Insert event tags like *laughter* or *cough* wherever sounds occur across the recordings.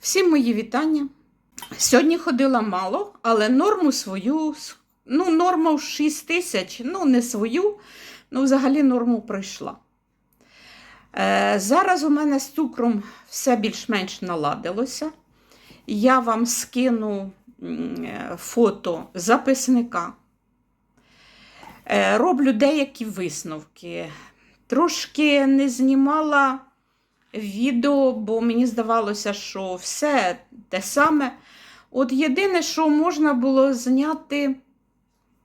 Всім мої вітання. Сьогодні ходила мало, але норму свою, ну, норму 6 тисяч, ну, не свою, ну, взагалі норму пройшла. Е, зараз у мене з цукром все більш-менш наладилося. Я вам скину е, фото записника. Е, роблю деякі висновки. Трошки не знімала відео, бо мені здавалося, що все те саме. От єдине, що можна було зняти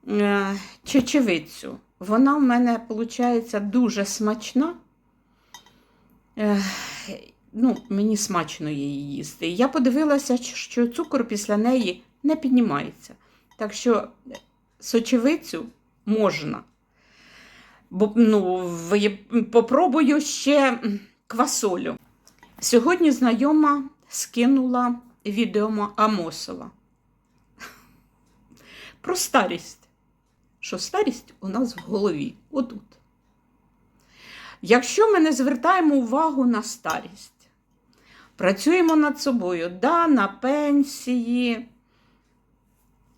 е, чечевицю. Вона в мене, виходить, дуже смачна. Е, ну, мені смачно її їсти. Я подивилася, що цукор після неї не піднімається. Так що сочевицю можна. Бо, ну, попробую ще квасолю. Сьогодні знайома скинула відео Амосова про старість. Що старість у нас в голові, отут. Якщо ми не звертаємо увагу на старість, працюємо над собою, да, на пенсії,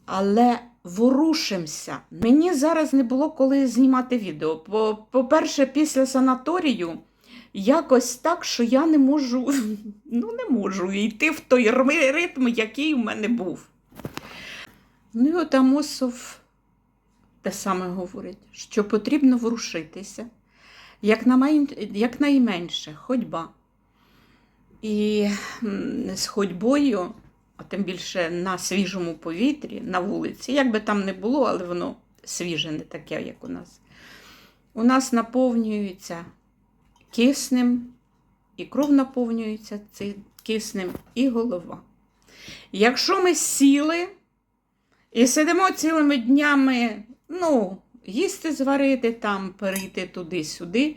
але ворушимося. Мені зараз не було коли знімати відео. По- По-перше, після санаторію якось так, що я не можу, *laughs* ну не можу йти в той ритм, який у мене був. Ну і от Амосов те саме говорить, що потрібно ворушитися, якнайменше ходьба. І з ходьбою, а тим більше на свіжому повітрі, на вулиці, як би там не було, але воно свіже, не таке, як у нас. У нас наповнюється киснем, і кров наповнюється цим киснем, і голова. Якщо ми сіли і сидимо цілими днями, ну, їсти зварити там, перейти туди-сюди,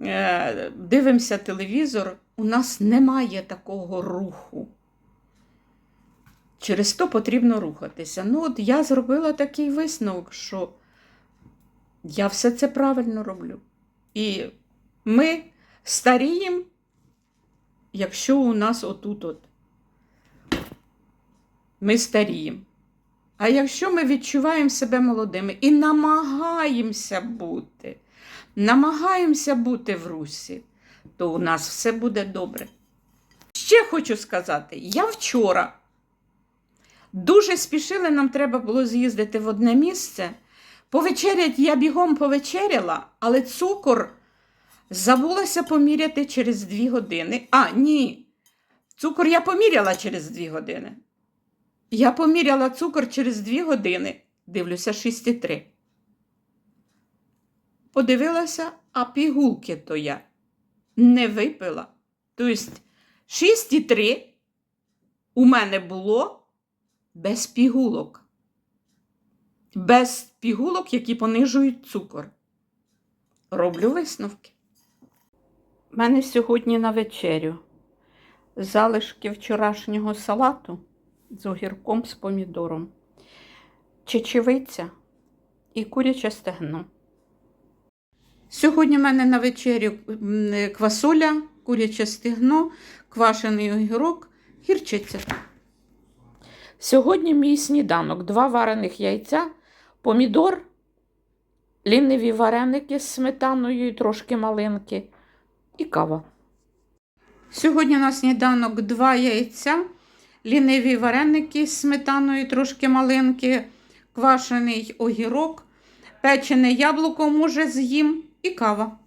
е, дивимося телевізор, у нас немає такого руху. Через то потрібно рухатися. Ну, от я зробила такий висновок, що я все це правильно роблю. І ми старіємо, якщо у нас отут от. Ми старіємо. А якщо ми відчуваємо себе молодими і намагаємося бути, намагаємося бути в русі, то у нас все буде добре. Ще хочу сказати, я вчора дуже спішили, нам треба було з'їздити в одне місце. Повечерять я бігом повечеряла, але цукор забулася поміряти через дві години. А, ні. Цукор я поміряла через дві години. Я поміряла цукор через дві години. Дивлюся 6,3. Подивилася, а пігулки то я не випила. Тобто 6,3 у мене було без пігулок. Без пігулок, які понижують цукор. Роблю висновки. У мене сьогодні на вечерю залишки вчорашнього салату з огірком з помідором, чечевиця і куряче стегно. Сьогодні в мене на вечерю квасоля, куряче стегно, квашений огірок, гірчиця. Сьогодні мій сніданок: два варених яйця, помідор, ліниві вареники з сметаною і трошки малинки і кава. Сьогодні на сніданок два яйця, ліниві вареники з сметаною, трошки малинки, квашений огірок, печене яблуко може з'їм і кава.